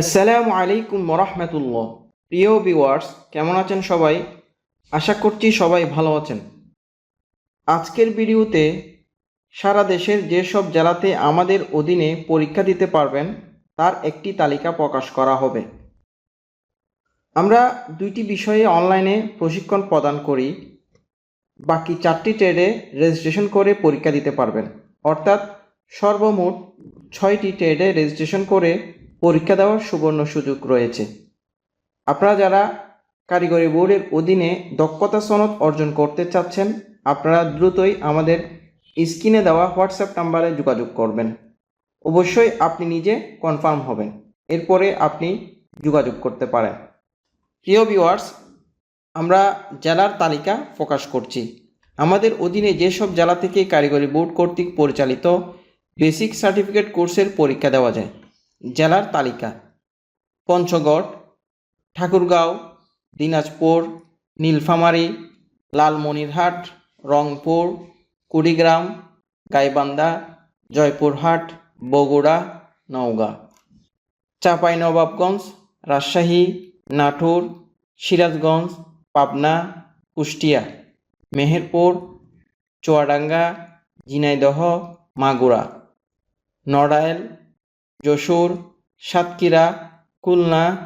আসসালামু আলাইকুম রহমতুল্লাহ প্রিয় ভিউয়ার্স, কেমন আছেন সবাই? আশা করছি সবাই ভালো আছেন। আজকের ভিডিওতে সারা দেশের যেসব জেলাতে আমাদের অধীনে পরীক্ষা দিতে পারবেন, তার একটি তালিকা প্রকাশ করা হবে। আমরা দুইটি বিষয়ে অনলাইনে প্রশিক্ষণ প্রদান করি। বাকি চারটি ট্রেডে রেজিস্ট্রেশন করে পরীক্ষা দিতে পারবেন। অর্থাৎ সর্বমোট ছয়টি ট্রেডে রেজিস্ট্রেশন করে পরীক্ষা দেওয়ার সুবর্ণ সুযোগ রয়েছে। আপনারা যারা কারিগরি বোর্ডের অধীনে দক্ষতা সনদ অর্জন করতে চাচ্ছেন, আপনারা দ্রুতই আমাদের স্ক্রিনে দেওয়া হোয়াটসঅ্যাপ নাম্বারে যোগাযোগ করবেন। অবশ্যই আপনি নিজে কনফার্ম হবেন। এরপরে আপনি যোগাযোগ করতে পারেন। প্রিয় ভিউয়ার্স, আমরা জেলার তালিকা প্রকাশ করছি। আমাদের অধীনে যেসব জেলা থেকে কারিগরি বোর্ড কর্তৃক পরিচালিত বেসিক সার্টিফিকেট কোর্সের পরীক্ষা দেওয়া যায় জেলার তালিকা। পঞ্চগড়, ঠাকুরগাঁও, দিনাজপুর, নীলফামারী, লালমনিরহাট, রংপুর, কুড়িগ্রাম, গাইবান্ধা, জয়পুরহাট, বগুড়া, নওগাঁ। চাঁপাইনবাবগঞ্জ, রাজশাহী, নাটোর, সিরাজগঞ্জ, পাবনা, কুষ্টিয়া, মেহেরপুর, চুয়াডাঙ্গা, ঝিনাইদহ, মাগুরা। নড়াইল যশোর, সাতক্ষীরা, খুলনা,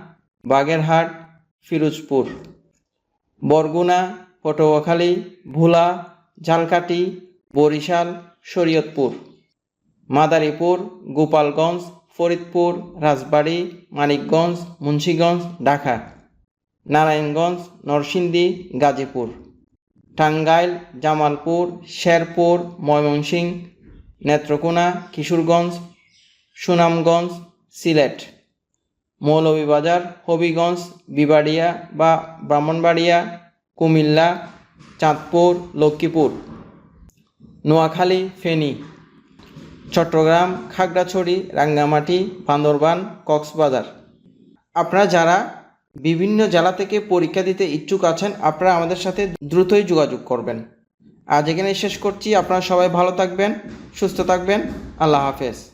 বাগেরহাট, ফিরোজপুর। বরগুনা, পটুয়াখালী, ভোলা, ঝালকাঠি, বরিশাল, শরীয়তপুর। মাদারীপুর, গোপালগঞ্জ, ফরিদপুর, রাজবাড়ী, মানিকগঞ্জ, মুন্সীগঞ্জ, ঢাকা। নারায়ণগঞ্জ, নরসিংদী, গাজীপুর। টাঙ্গাইল, জামালপুর, শেরপুর, ময়মনসিংহ, নেত্রকোনা, কিশোরগঞ্জ সুনামগঞ্জ, সিলেট। মৌলভীবাজার, হবিগঞ্জ, বিবাড়িয়া বা ব্রাহ্মণবাড়িয়া, কুমিল্লা, চাঁদপুর, লক্ষ্মীপুর। নোয়াখালী, ফেনী। চট্টগ্রাম, খাগড়াছড়ি, রাঙ্গামাটি, বান্দরবান, কক্সবাজার। আপনারা যারা বিভিন্ন জেলা থেকে পরীক্ষা দিতে ইচ্ছুক আছেন, আপনারা আমাদের সাথে দ্রুতই যোগাযোগ করবেন। আজ এখানে শেষ করছি। আপনারা সবাই ভালো থাকবেন, সুস্থ থাকবেন। আল্লাহ হাফেজ।